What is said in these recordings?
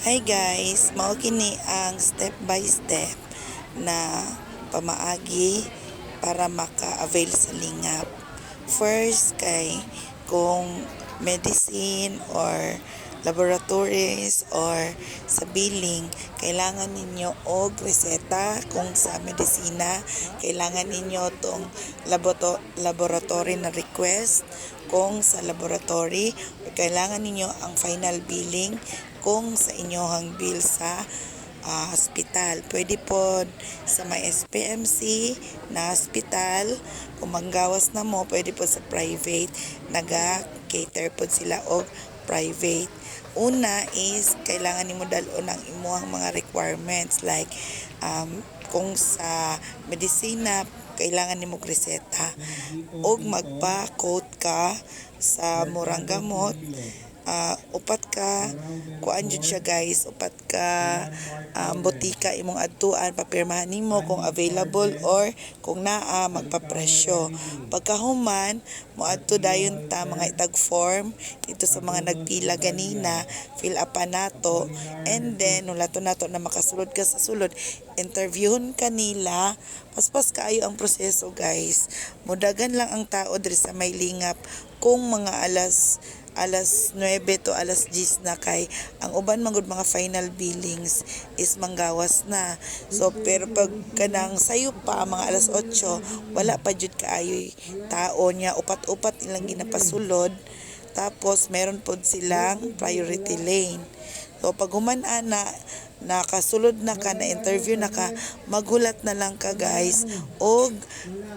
Hi guys, mao kini ang step by step na pamaagi para maka-avail sa lingap. First kay kung medicine or laboratories or sa billing, kailangan ninyo og reseta kung sa medisina, kailangan ninyo tong laboto, laboratory na request kung sa laboratory, kailangan ninyo ang final billing kung sa inyohang bill sa ah, hospital. Pwede po sa may SPMC na hospital, kung manggawas na mo, pwede po sa private, naga-cater po sila og private. Una is, kailangan nimo dalon ang imuhang mga requirements like um, kung sa medisina, kailangan nimo reseta. Og magpa-quote ka sa murang gamot ah, upat ka kuan jud siya guys. Upat ka um, botika imong adtuan papirmahan nimo kung available or kung naa magpapresyo. Pagkahuman moadto dayon ta mga itag form dito sa mga nagpila ganina fill up nato and then nulato nato na makasulod ka sa sulod interviewon kanila paspas kaayo ang proseso guys. Mudagan lang ang tao diri sa may lingap kung mga alas alas 9 to alas 10 na kay ang uban man gud mga final billings is manggawas na. So pero pag kanang sayo pa mga alas 8 wala pa jud kaayoy tao niya upat-upat ilang ginapasulod. Tapos meron pod silang priority lane so pag human ana nakasulod na ka na interview na ka maghulat na lang ka guys. Og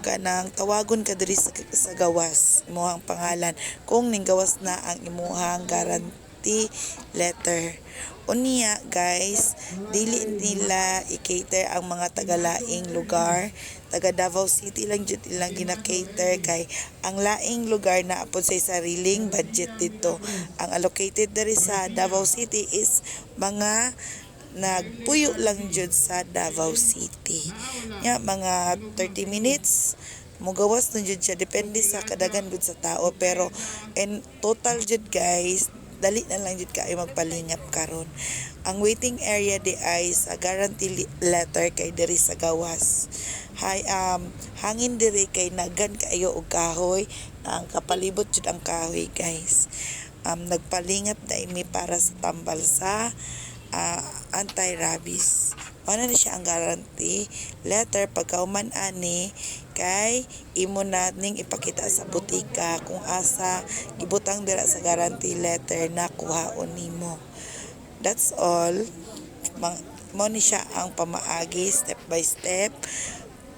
kanang tawagon ka diri sa, sa gawas imuhang pangalan. Kung ning gawas na ang imuhang guarantee letter. Unya guys dili nila i-cater ang mga tagalaing lugar. Taga Davao City lang jud ilang gina-cater kay ang laing lugar na apod sa sariling budget dito. Ang allocated diri sa Davao City is mga nagpuyo lang jud sa Davao City. Ya, mga 30 minutes mugawas na jud siya. Depende sa kadagan gud sa tao pero in total jud guys dali na lang jud kaayo magpalingap karon. Ang waiting area di ay sa guarantee letter kay diri sa gawas. Hay um hangin diri kay nagan kaayo og kahoy. Ang kapalibot jud ang kahoy guys. Um nagpalingap na imi para sa tambal sa ah, anti-rabies. Ano na siya ang guarantee letter pagkauman ani kay imo na ning ipakita sa butika kung asa gibutang dira sa guarantee letter na kuhaon nimo. That's all. Mang, mo ni siya ang pamaagi step by step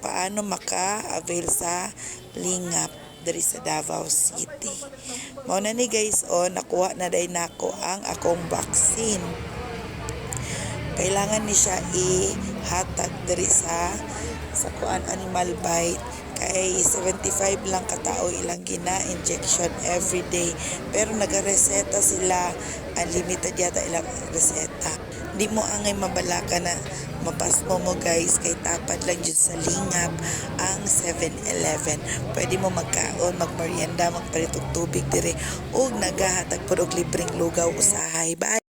paano maka-avail sa lingap diri sa Davao City. Mao na ni guys o nakuha na day nako ang akong vaccine kailangan ni siya ihatag diri sa sa kuan animal bite. Kay 75 lang katao ilang gina injection every day. Pero nagareseta sila. Unlimited yata ilang reseta. Di mo angay mabalaka na mapasmo mo guys. Kay tapad lang jud sa lingap ang 7-Eleven pwede mo magkaon magmerienda magpalit og tubig dire ug nagahatag pud og libreng lugaw. Usahay. Bye